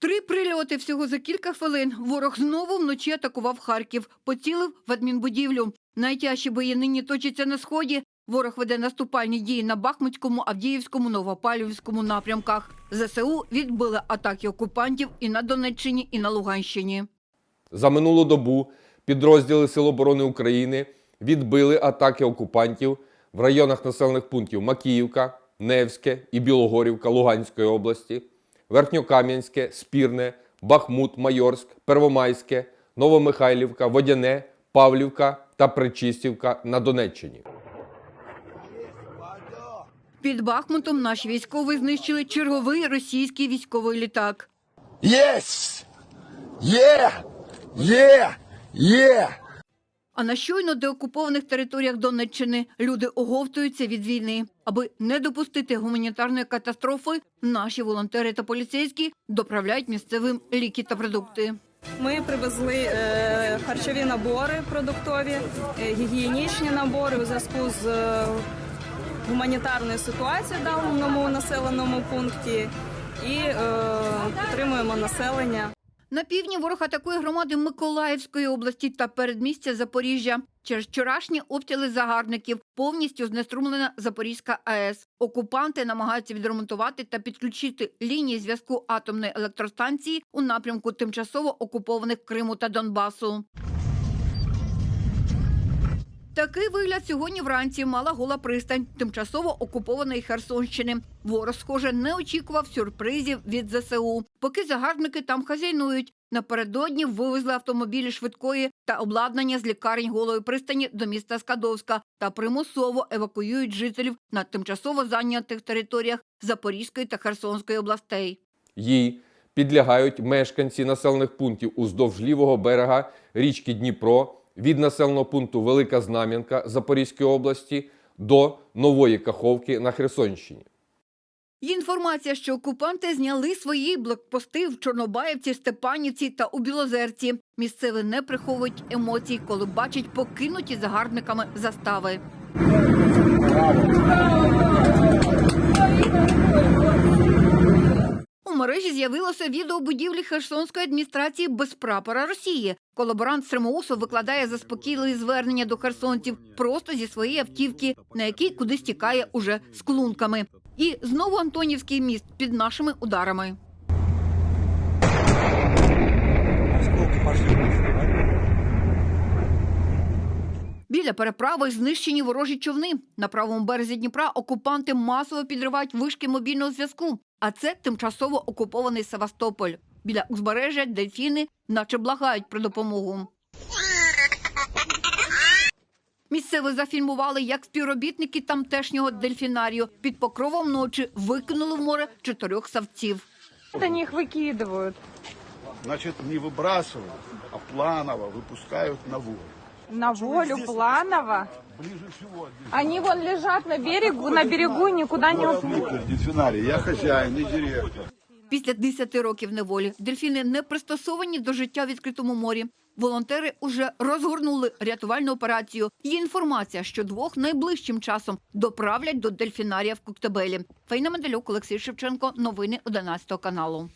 Три прильоти всього за кілька хвилин. Ворог знову вночі атакував Харків, поцілив в адмінбудівлю. Найтяжчі бої нині точаться на сході. Ворог веде наступальні дії на Бахмутському, Авдіївському, Новопалівському напрямках. ЗСУ відбили атаки окупантів і на Донеччині, і на Луганщині. За минулу добу підрозділи Сил оборони України відбили атаки окупантів в районах населених пунктів Макіївка, Невське і Білогорівка Луганської області, Верхньокам'янське, Спірне, Бахмут, Майорськ, Первомайське, Новомихайлівка, Водяне, Павлівка та Причистівка на Донеччині. Під Бахмутом наші військові знищили черговий російський військовий літак. Yes! Yeah! Yeah! Yeah! А на щойно деокупованих територіях Донеччини люди оговтуються від війни. Аби не допустити гуманітарної катастрофи, наші волонтери та поліцейські доправляють місцевим ліки та продукти. Ми привезли е, харчові набори продуктові, е, гігієнічні набори у зв'язку з е, гуманітарною ситуацією в даному населеному пункті і е, підтримуємо населення. На півдні ворог атакує громади Миколаївської області та передмістя Запоріжжя. Через вчорашні обстріли загарбників повністю знеструмлена Запорізька АЕС. Окупанти намагаються відремонтувати та підключити лінії зв'язку атомної електростанції у напрямку тимчасово окупованих Криму та Донбасу. Такий вигляд сьогодні вранці мала гола пристань тимчасово окупованої Херсонщини. Ворог, схоже, не очікував сюрпризів від ЗСУ. Поки загарбники там хазяйнують. Напередодні вивезли автомобілі швидкої та обладнання з лікарень голої пристані до міста Скадовська та примусово евакуюють жителів на тимчасово зайнятих територіях Запорізької та Херсонської областей. Їй підлягають мешканці населених пунктів уздовж лівого берега річки Дніпро від населеного пункту Велика Знам'янка Запорізької області до Нової Каховки на Херсонщині. Інформація, що окупанти зняли свої блокпости в Чорнобаївці, Степанівці та у Білозерці. Місцеві не приховують емоцій, коли бачать покинуті загарбниками застави. З'явилося відео будівлі Херсонської адміністрації без прапора Росії. Колаборант Сремоусов викладає заспокійливі звернення до херсонців просто зі своєї автівки, на якій кудись тікає уже з клунками. І знову Антонівський міст під нашими ударами. Біля переправи знищені ворожі човни. На правому березі Дніпра окупанти масово підривають вишки мобільного зв'язку. А це тимчасово окупований Севастополь. Біля узбережжя дельфіни наче благають про допомогу. Місцеві зафільмували, як співробітники тамтешнього дельфінарію під покровом ночі викинули в море чотирьох савців. Они их выкидывают. Значит, не выбрасывают, а планово выпускают на волю. На волю планово. Они вон лежат на берегу, на берегу никуда не. Виктор Дельфинарий, я хозяин и директор. Після 10 років неволі дельфіни не пристосовані до життя в відкритому морі. Волонтери уже розгорнули рятувальну операцію. Є інформація, що двох найближчим часом доправлять до дельфінарія в Коктебелі. Фейна Медалюк, Олексій Шевченко. Новини 11 каналу.